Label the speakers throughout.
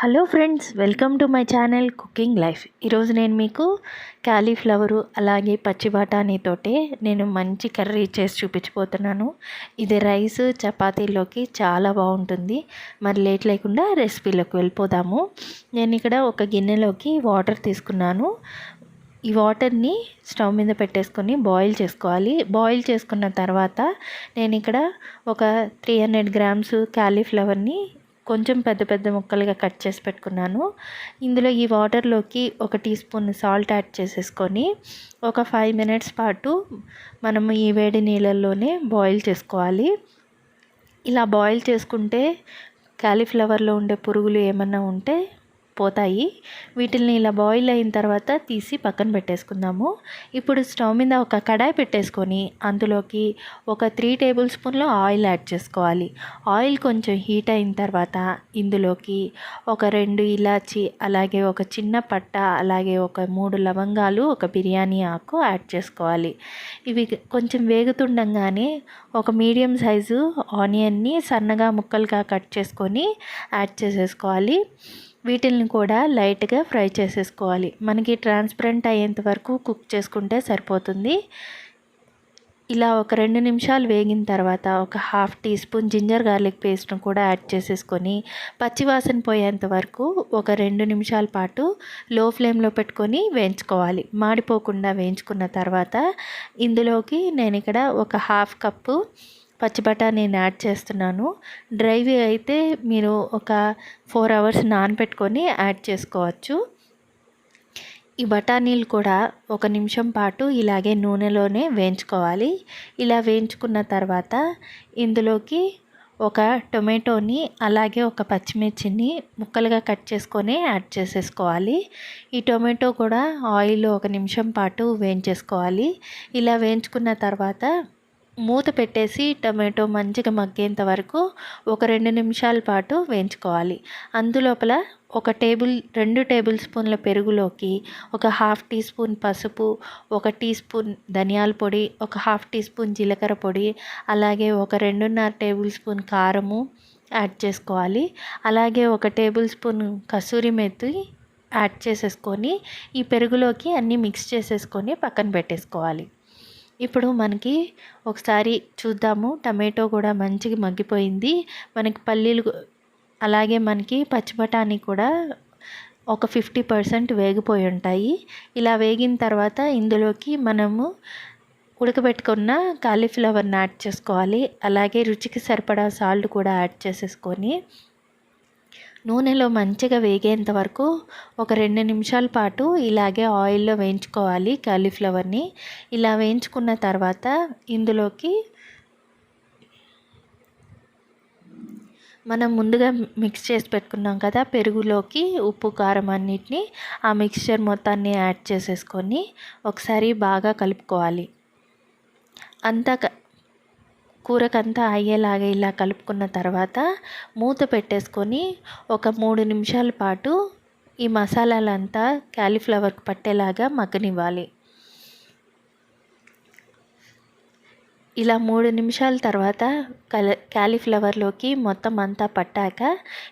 Speaker 1: Hello friends welcome to my channel cooking life. ఈరోజు నేను మీకు క్యాలీఫ్లవరు అలాగే పచ్చి బఠానీతోటే నేను మంచి కర్రీ చేసి చూపించిపోతున్నాను ఇది రైస్ చపాతీలోకి చాలా బాగుంటుంది. మరి లేట్ లేకుండా రెసిపీలోకి వెళ్ళిపోదాము. నేను ఇక్కడ ఒక గిన్నెలోకి వాటర్ తీసుకున్నాను. ఈ వాటర్ని స్టవ్ మీద పెట్టేసుకొని బాయిల్ చేసుకోవాలి. బాయిల్ చేసుకున్న తర్వాత నేను ఇక్కడ ఒక త్రీ హండ్రెడ్ గ్రామ్స్ క్యాలీఫ్లవర్ని కొంచెం పెద్ద పెద్ద ముక్కలుగా కట్ చేసి పెట్టుకున్నాను. ఇందులో ఈ వాటర్లోకి ఒక టీ స్పూన్ సాల్ట్ యాడ్ చేసేసుకొని ఒక ఫైవ్ మినిట్స్ పాటు మనము ఈ వేడి నీళ్ళల్లోనే బాయిల్ చేసుకోవాలి. ఇలా బాయిల్ చేసుకుంటే క్యాలీఫ్లవర్లో ఉండే పురుగులు ఏమన్నా ఉంటే పోతాయి. వీటిని ఇలా బాయిల్ అయిన తర్వాత తీసి పక్కన పెట్టేసుకుందాము. ఇప్పుడు స్టవ్ మీద ఒక కడాయి పెట్టేసుకొని అందులోకి ఒక త్రీ టేబుల్ స్పూన్లో ఆయిల్ యాడ్ చేసుకోవాలి. ఆయిల్ కొంచెం హీట్ అయిన తర్వాత ఇందులోకి ఒక రెండు ఇలాచి అలాగే ఒక చిన్న పట్ట అలాగే ఒక మూడు లవంగాలు ఒక బిర్యానీ ఆకు యాడ్ చేసుకోవాలి. ఇవి కొంచెం వేగుతుండగానే ఒక మీడియం సైజు ఆనియన్ని సన్నగా ముక్కలుగా కట్ చేసుకొని యాడ్ చేసేసుకోవాలి. వీటిల్ని కూడా లైట్గా ఫ్రై చేసేసుకోవాలి. మనకి ట్రాన్స్పరెంట్ అయ్యేంత వరకు కుక్ చేసుకుంటే సరిపోతుంది. ఇలా ఒక రెండు నిమిషాలు వేగిన తర్వాత ఒక half teaspoon ginger garlic పేస్ట్ను కూడా యాడ్ చేసేసుకొని పచ్చివాసన పోయేంత వరకు ఒక రెండు నిమిషాల పాటు లో ఫ్లేమ్లో పెట్టుకొని వేయించుకోవాలి. మాడిపోకుండా వేయించుకున్న తర్వాత ఇందులోకి నేను ఇక్కడ ఒక హాఫ్ కప్పు పచ్చి బఠానీని యాడ్ చేస్తున్నాను. డ్రైవి అయితే మీరు ఒక ఫోర్ అవర్స్ నానబెట్టుకొని యాడ్ చేసుకోవచ్చు. ఈ బఠానీలు కూడా ఒక నిమిషం పాటు ఇలాగే నూనెలోనే వేయించుకోవాలి. ఇలా వేయించుకున్న తర్వాత ఇందులోకి ఒక టొమాటోని అలాగే ఒక పచ్చిమిర్చిని ముక్కలుగా కట్ చేసుకొని యాడ్ చేసేసుకోవాలి. ఈ టొమాటో కూడా ఆయిల్లో ఒక నిమిషం పాటు వేయించేసుకోవాలి. ఇలా వేయించుకున్న తర్వాత మూత పెట్టేసి టమాటో మంచిగా మగ్గేంత వరకు ఒక రెండు నిమిషాల పాటు వేయించుకోవాలి. అందులోపల ఒక టేబుల్ రెండు టేబుల్ స్పూన్ల పెరుగులోకి ఒక హాఫ్ టీ స్పూన్ పసుపు ఒక టీ స్పూన్ ధనియాల పొడి ఒక హాఫ్ టీ స్పూన్ జీలకర్ర పొడి అలాగే ఒక రెండున్నర టేబుల్ స్పూన్ కారము యాడ్ చేసుకోవాలి. అలాగే ఒక టేబుల్ స్పూన్ కసూరి మెత్తి యాడ్ చేసేసుకొని ఈ పెరుగులోకి అన్నీ మిక్స్ చేసేసుకొని పక్కన పెట్టేసుకోవాలి. ఇప్పుడు మనకి ఒకసారి చూద్దాము. టమాటో కూడా మంచిగా మగ్గిపోయింది. మనకి పల్లీలు అలాగే మనకి పచ్చి బఠానీ కూడా ఒక ఫిఫ్టీ పర్సెంట్ వేగిపోయి ఉంటాయి. ఇలా వేగిన తర్వాత ఇందులోకి మనము ఉడకబెట్టుకున్న కాలీఫ్లవర్ని యాడ్ చేసుకోవాలి. అలాగే రుచికి సరిపడా సాల్ట్ కూడా యాడ్ చేసేసుకొని నూనెలో మంచిగా వేగేంత వరకు ఒక రెండు నిమిషాల పాటు ఇలాగే ఆయిల్లో వేయించుకోవాలి కాలీఫ్లవర్ని ఇలా వేయించుకున్న తర్వాత ఇందులోకి మనం ముందుగా మిక్స్ చేసి పెట్టుకున్నాం కదా పెరుగులోకి ఉప్పు కారం అన్నిటిని ఆ మిక్స్చర్ మొత్తాన్ని యాడ్ చేసేసుకొని ఒకసారి బాగా కలుపుకోవాలి. అంతా కూరకంతా అయ్యేలాగా ఇలా కలుపుకున్న తర్వాత మూత పెట్టేసుకొని ఒక మూడు నిమిషాల పాటు ఈ మసాలాలంతా క్యాలీఫ్లవర్కి పట్టేలాగా మగ్గనివ్వాలి. ఇలా మూడు నిమిషాల తర్వాత కల క్యాలీఫ్లవర్లోకి మొత్తం అంతా పట్టాక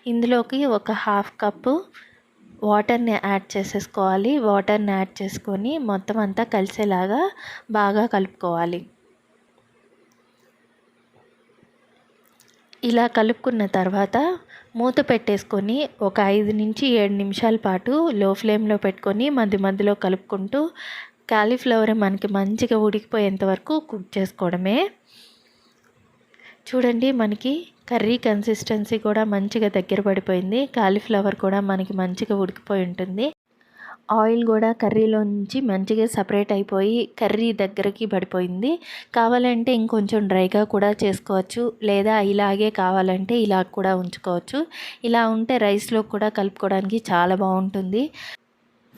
Speaker 1: ఇందులోకి ఒక హాఫ్ కప్పు వాటర్ని యాడ్ చేసేసుకోవాలి. వాటర్ని యాడ్ చేసుకొని మొత్తం అంతా కలిసేలాగా బాగా కలుపుకోవాలి. ఇలా కలుపుకున్న తర్వాత మూత పెట్టేసుకొని ఒక ఐదు నుంచి ఏడు నిమిషాల పాటు లో ఫ్లేమ్లో పెట్టుకొని మధ్య మధ్యలో కలుపుకుంటూ కాలీఫ్లవర్ మనకి మంచిగా ఉడికిపోయేంత వరకు కుక్ చేసుకోవడమే. చూడండి మనకి కర్రీ కన్సిస్టెన్సీ కూడా మంచిగా దగ్గర పడిపోయింది. కాలీఫ్లవర్ కూడా మనకి మంచిగా ఉడికిపోయి ఉంటుంది. ఆయిల్ కూడా కర్రీలో నుంచి మంచిగా సపరేట్ అయిపోయి కర్రీ దగ్గరికి పడిపోయింది. కావాలంటే ఇంకొంచెం డ్రైగా కూడా చేసుకోవచ్చు. లేదా ఇలాగే కావాలంటే ఇలా కూడా ఉంచుకోవచ్చు. ఇలా ఉంటే రైస్లో కూడా కలుపుకోవడానికి చాలా బాగుంటుంది.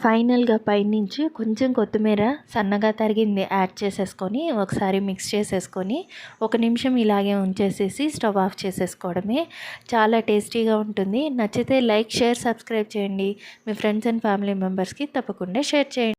Speaker 1: ఫైనల్గా పైనుంచి కొంచెం కొత్తిమీర సన్నగా తరిగింది యాడ్ చేసేసుకొని ఒకసారి మిక్స్ చేసేసుకొని ఒక నిమిషం ఇలాగే ఉంచేసేసి స్టవ్ ఆఫ్ చేసేసుకోవడమే. చాలా టేస్టీగా ఉంటుంది. నచ్చితే లైక్ షేర్ సబ్స్క్రైబ్ చేయండి. మీ ఫ్రెండ్స్ అండ్ ఫ్యామిలీ మెంబర్స్కి తప్పకుండా షేర్ చేయండి.